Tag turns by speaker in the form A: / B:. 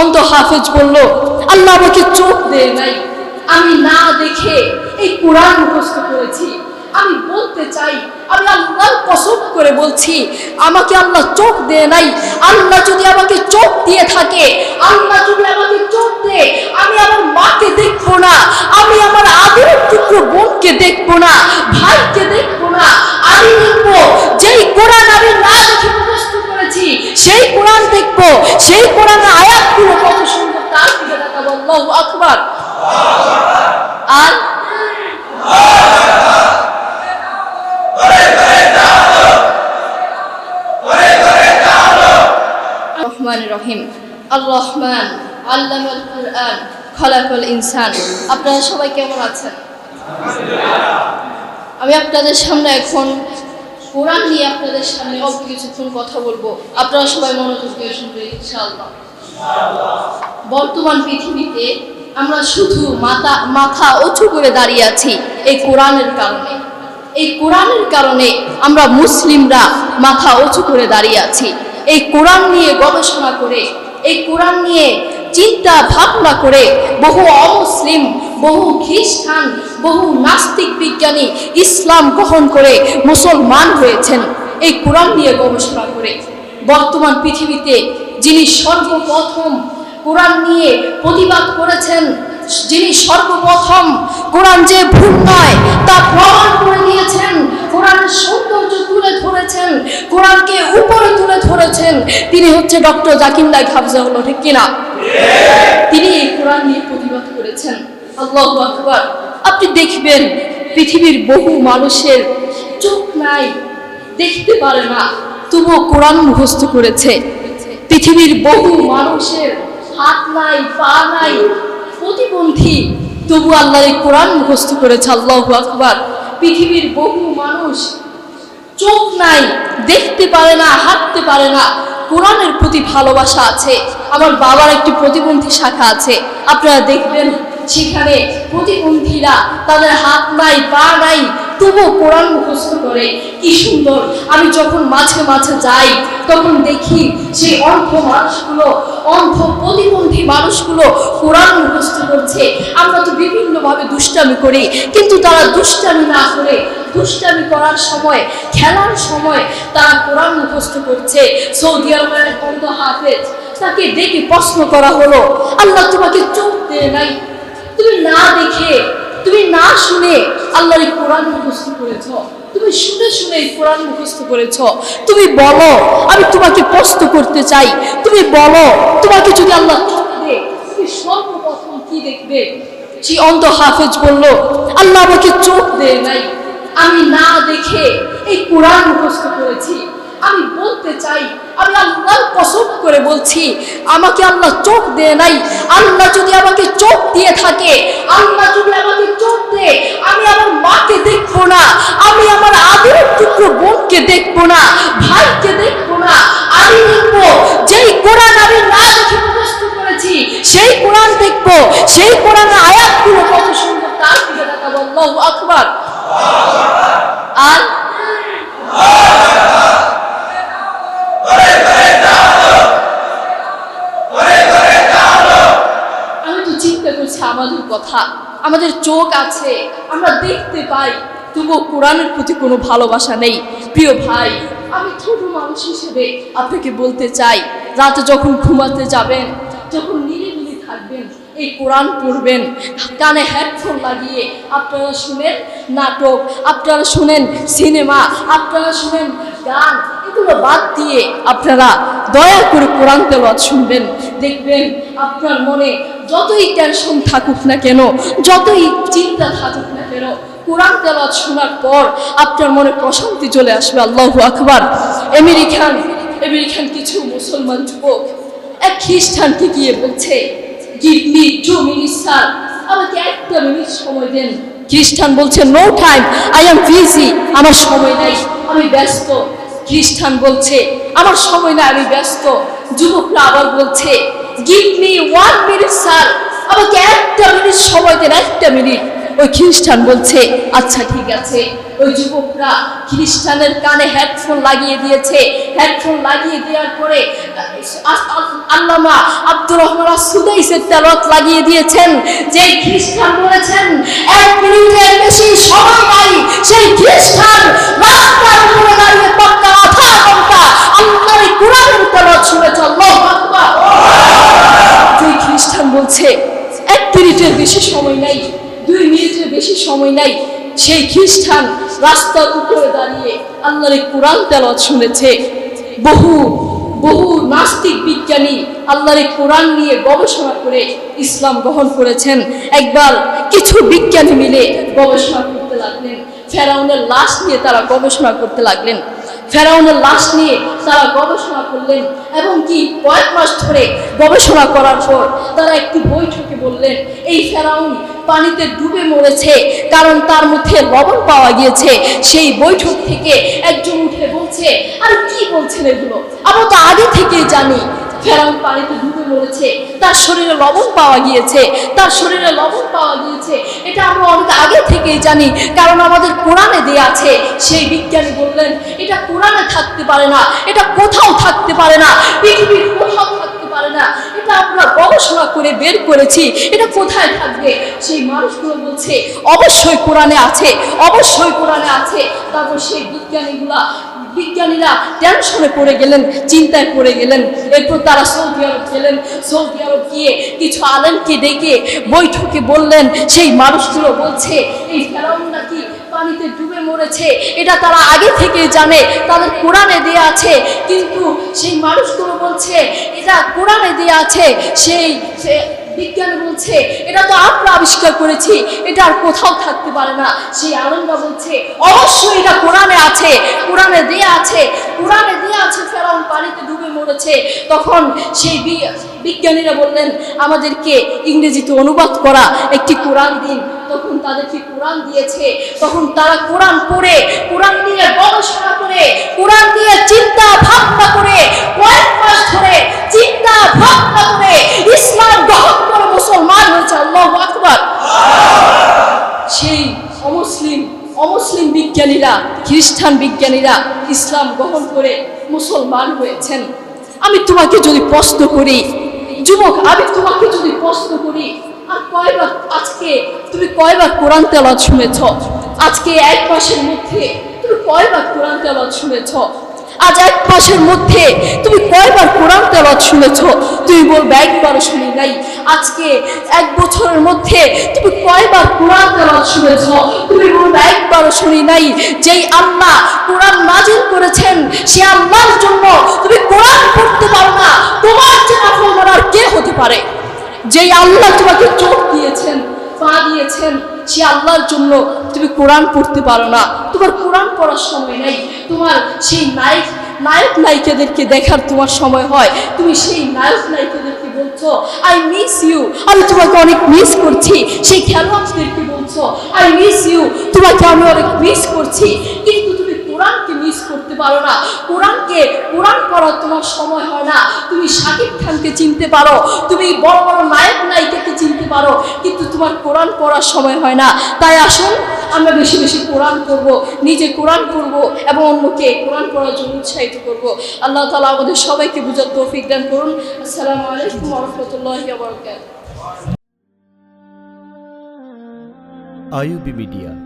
A: অন্ধ হাফেজ বলল, আল্লাহ আমাকে চোখ দেয় নাই। আমি না দেখে এই কোরআন মুখস্থ করেছি। আমি বলতে চাই, আমি আল্লাহর কসম করে বলছি, আমাকে আল্লাহ চোখ দেয় নাই। আল্লাহ যদি আমাকে চোখ দিয়ে থাকে, আল্লাহ যদি আমাকে চোখ দেয়, আমি আমার মাকে দেখব না, আমি আমার আদরের টুকরো বোনকে দেখব না, ভাইকে দেখব না। আমি দেখব যেই কোরআন আমি না দেখে মুখস্থ করেছি, সেই কোরআন দেখব, সেই কোরআনের আয়াতগুলো কত সুন্দর তার দিকে তাকাবো আল্লাহু আকবার। আপনারা সবাই কেমন আছেন? আমি আপনাদের সামনে এখন কোরআন নিয়ে আপনাদের সামনে অল্প কিছুক্ষণ কথা বলব। আপনারা সবাই মনোযোগ দিয়ে শুনবেন বর্তমান পৃথিবীতে আমরা শুধু মাথা মাথা উঁচু করে দাঁড়িয়ে আছি এই কোরআনের কারণে। এই কোরআনের কারণে আমরা মুসলিমরা মাথা উঁচু করে দাঁড়িয়ে আছি। এই কোরআন নিয়ে গবেষণা করে, এই কোরআন নিয়ে চিন্তা ভাবনা করে বহু অমুসলিম, বহু খ্রিস্টান, বহু নাস্তিক বিজ্ঞানী ইসলাম গ্রহণ করে মুসলমান হয়েছেন। এই কোরআন নিয়ে গবেষণা করে বর্তমান পৃথিবীতে যিনি সর্বপ্রথম কোরআন নিয়ে প্রতিবাদ করেছেন। যিনি সর্বপ্রথম কোরআন যে ভুল নয়, তা প্রমাণ করে দিয়েছেন। কোরআনের সৌন্দর্য তুলে ধরেছেন, কোরআনকে উপরে তুলে ধরেছেন। তিনি হচ্ছে ডক্টর জাকির নাইক হাফজাউল্লাহ ঠিক কিনা? তিনি এই কোরআন নিয়ে প্রতিবাদ করেছেন। আল্লাহ আকবার। আপনি দেখবেন পৃথিবীর বহু মানুষের চোখ নাই, দেখতে পারে না, তবুও কোরআন মুখস্থ করেছে। পৃথিবীর বহু মানুষের হাত নাই, পা নাই, প্রতিবন্ধী। তবু আল্লাহর এই কোরআন মুখস্থ করেছে, আল্লাহ আকবার। পৃথিবীর বহু মানুষ চোখ নাই, দেখতে পারে না, হাঁটতে পারে না। কোরআনের প্রতি ভালোবাসা আছে। আমার বাবার একটি প্রতিবন্ধী শাখা আছে। আপনারা দেখবেন সেখানে প্রতিবন্ধীরা তাদের হাত নাই, পা নাই, তবুও কোরআন মুখস্থ করে। কি সুন্দর। আমি যখন মাঝে মাঝে যাই, তখন দেখি সেই অন্ধ মানুষগুলো মানুষগুলো কোরআন মুখস্থ করছে। আমরা তো বিভিন্নভাবে দুষ্টামি করি, কিন্তু তারা দুষ্টামি না করে দুষ্টামি করার সময়, খেলার সময় তারা কোরআন মুখস্থ করছে। সৌদি আরবের অন্ধ হাফেজ, তাকে দেখে প্রশ্ন করা হলো, আল্লাহ তোমাকে চোখ দেয় নাই। তুমি না দেখে, তুমি না শুনে আল্লাহর এই কোরআন মুখস্থ করেছ। তুমি শুনে শুনে এই কোরআন মুখস্থ করেছ। তুমি বলো, আমি তোমাকে প্রশ্ন করতে চাই। তুমি বলো, তোমাকে যদি আল্লাহ সর্বপ্রথম কি দেখবে? অন্ধ হাফেজ বলল? আল্লাহ আমাকে চোখ দেয় নাই। আমি না দেখে এই কোরআন মুখস্থ করেছি। আমি বলতে চাই, আমি আল্লাহর করে বলছি, আমাকে আল্লাহ চোখ দেয় নাই। আল্লাহ যদি আমাকে চোখ দিয়ে থাকে, আল্লাহ যদি আমাকে দেখব সেই কোরআনের আয়াতগুলো কত সুন্দর, তার দিকে তাকাবো। আল্লাহু আকবার। আর? আমি তো চিন্তা আমাদের কথা, আমাদের চোখ আছে, আমরা দেখতে পাই, তবুও কোরআনের প্রতি কোনো ভালোবাসা নেই। প্রিয় ভাই, আমি ছোট মানুষ হিসেবে আপনাকে বলতে চাই, রাতে যখন ঘুমাতে যাবেন, যখন এই কোরআন পড়বেন। কানে হেডফোন লাগিয়ে আপনারা শুনেন নাটক, আপনারা শুনেন সিনেমা, আপনারা শুনেন গান, এগুলো বাদ দিয়ে আপনারা দয়া করে কোরআন তেলাওয়াত শুনবেন। দেখবেন আপনার মনে যতই টেনশন থাকুক না কেন, যতই চিন্তা থাকুক না কেন, কোরআন তেলাওয়াত শোনার পর আপনার মনে প্রশান্তি চলে আসবে। আল্লাহ আকবার। আমেরিকান খান কিছু মুসলমান যুবক এক খ্রিস্টানকে গিয়ে বলছে give me two minute sir আমাকে একটা মিনিট সময় দেন। খ্রিস্টান বলছে no time I am busy আমার সময় নাই। আমি ব্যস্ত। খ্রিস্টান বলছে আমার সময় নাই আমি ব্যস্ত। যুবকরা আবার বলছে give me one minute sir আমাকে একটা মিনিট সময় দেন একটা মিনিট ওই খ্রিস্টান বলছে আচ্ছা ঠিক আছে। ওই যুবকরা খ্রিস্টানের কানে হেডফোন লাগিয়ে দিয়েছে। হেডফোন লাগিয়ে দেওয়ার পরে আল্লামা আব্দুর রহমান সুদাইসের তেলত লাগিয়ে দিয়েছেন। যে খ্রিস্টান বলেছেন, এক মিনিটের বেশি সময় নাই। সেই খ্রিস্টান রাস্তার উপরে দাঁড়িয়ে পাক্কা আধা ঘণ্টা আল্লাহর কোরআনের তেলত শুনেছে যে খ্রিস্টান বলছে, এক মিনিটের বেশি সময় নাই। দুই মিনিটের বেশি সময় নাই, সেই খ্রিস্টান রাস্তার উপরে দাঁড়িয়ে আল্লাহর কোরআন তেলত শুনেছে। বহু বহু নাস্তিক বিজ্ঞানী আল্লাহর কোরআন নিয়ে গবেষণা করে ইসলাম গ্রহণ করেছেন। একবার কিছু বিজ্ঞানী মিলে গবেষণা করতে লাগলেন, ফেরাউনের লাশ নিয়ে তারা গবেষণা করতে লাগলেন। ফেরাউনের লাশ নিয়ে তারা গবেষণা করলেন এবং কি কয়েক মাস ধরে গবেষণা করার পর তারা একটি বৈঠকে বললেন, এই ফেরাউন পানিতে ডুবে মরেছে, কারণ তার মধ্যে লবণ পাওয়া গিয়েছে। সেই বৈঠক থেকে একজন উঠে বলছে, আর কি বলছেন এগুলো? আমরা তো আগে থেকেই জানি ফেরাউন পানিতে ডুবে মরেছে, তার শরীরে লবণ পাওয়া গিয়েছে, তার শরীরে লবণ পাওয়া গিয়েছে। এটা আমরা অনেক আগে থেকেই জানি, কারণ আমাদের কোরআনে দেয়া আছে, সেই বিজ্ঞানী বললেন, এটা কোরআনে থাকতে পারে না, এটা কোথাও থাকতে পারে না, পৃথিবীর কোথাও থাকতে পারে না। এটা আমরা গবেষণা করে বের করেছি, এটা কোথায় থাকবে? সেই মানুষগুলো বলছে, অবশ্যই কোরআনে আছে, অবশ্যই কোরআনে আছে। তারপর সেই বিজ্ঞানীগুলা বিজ্ঞানীরা টেনশনে পড়ে গেলেন, চিন্তায় পড়ে গেলেন। এরপর তারা সৌদি আরব গেলেন। সৌদি আরব গিয়ে কিছু আলেমকে ডেকে বৈঠকে বললেন, সেই মানুষগুলো বলছে, এই ফেরাউন নাকি পানিতে ডুবে মরেছে। এটা তারা আগে থেকে জানে, তাদের কোরআনে দেয়া আছে। কিন্তু সেই মানুষগুলো বলছে, এটা কোরআনে দেয়া আছে, সেই বিজ্ঞান বলছে, এটা তো আমরা আবিষ্কার করেছি, এটা আর কোথাও থাকতে পারে না। সেই আনন্দা বলছে, অবশ্যই এটা কোরআনে আছে, কোরআনে দেয়া আছে, কোরআনে দেয়া আছে, ফেরাউন পানিতে ডুবে মরেছে। তখন সেই বিজ্ঞানীরা বললেন, আমাদেরকে ইংরেজিতে অনুবাদ করা একটি কোরআন দিন। তখন তাদেরকে কোরআন দিয়েছে। তখন তারা কোরআন পড়ে, কোরআন নিয়ে গবেষণা করে, কোরআন নিয়ে চিন্তা ভাবনা করে কয়েক মাস ধরে চিন্তা ভাবনা করে ইসলাম গ্রহণ করে মুসলমান হয়েছে আল্লাহ আকবার সেই অমুসলিম অমুসলিম বিজ্ঞানীরা খ্রিস্টান বিজ্ঞানীরা ইসলাম গ্রহণ করে মুসলমান হয়েছেন। আমি তোমাকে যদি প্রশ্ন করি, যুবক, আমি তোমাকে যদি প্রশ্ন করি, আর কয়বার আজকে তুমি কয়বার কোরআন তেলাওয়াত শুনেছ? আজকে এক মাসের মধ্যে তুমি কয়বার কোরআন তেলাওয়াত শুনেছ? আজ এক মাসের মধ্যে তুমি কয়বার কোরআন তেলাওয়াত শুনেছ? তুমি বলবে একবারও শুনি নাই। আজকে এক বছরের মধ্যে তুমি কয়বার কোরআন তেলাওয়াত শুনেছ? তুমি বলবে একবারও শুনি নাই। যেই আল্লাহ কোরআন নাজিল করেছেন, সে আল্লাহর জন্য তুমি কোরআন পড়তে পারো না। তোমার যে নাফরমান আর কে হতে পারে? যেই আল্লাহ তোমাকে চোখ দিয়েছেন, পা দিয়েছেন সে আল্লাহর জন্য, তুমি কোরআন পড়তে পারো না। তোমার কোরআন পড়ার সময় নেই। তোমার সেই নায়ক নায়ক নায়িকাদেরকে দেখার তোমার সময় হয়। তুমি সেই নায়ক নায়িকাদেরকে বলছো আই মিস ইউ আমি তোমাকে অনেক মিস করছি। সেই খেলোয়াড়দেরকে বলছো আই মিস ইউ তোমাকে আমি অনেক মিস করছি। কিন্তু কোরআনকে মিস করতে পারো না। কোরআনকে, কোরআন পড়ার তোমার সময় হয় না। তুমি শাকিব খানকে চিনতে পারো। তুমি বড় বড় নায়ক, নায়িকাকে চিনতে পারো। কিন্তু তোমার কোরআন পড়ার সময় হয় না। তাই আসুন, আমরা বেশি বেশি কোরআন করব নিজে কোরআন করব এবং অন্যকে কোরআন পড়ার জন্য উৎসাহিত করব। আল্লাহ তালা আমাদের সবাইকে বুঝার তৌফিক দান করুন। আসসালামু আলাইকুম রহমতুল্লাহ
B: আইউবি মিডিয়া